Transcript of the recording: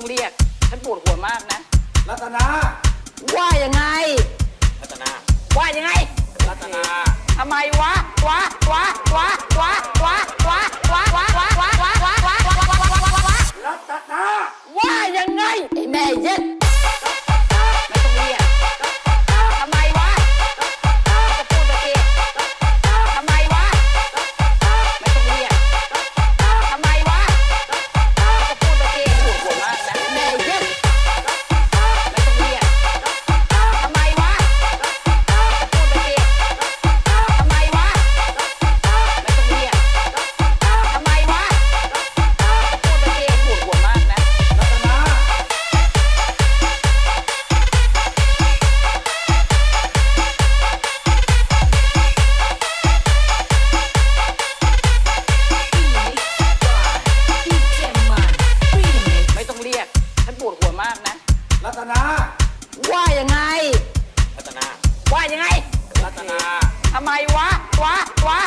ต้องเรียก ฉันปวดหัวมากนะ รัตนา ว่ายังไง รัตนา ว่ายังไง รัตนาทำไมวะวะวะวะวะวะวะวะวะวะวะวะวะวะวะวะวะวะวะรัตนา ว่ายังไงไอ้แม่เย็ด มากนะ รัตนา ว่ายังไง รัตนา ว่ายังไง รัตนา ทำไมวะ วะ วะ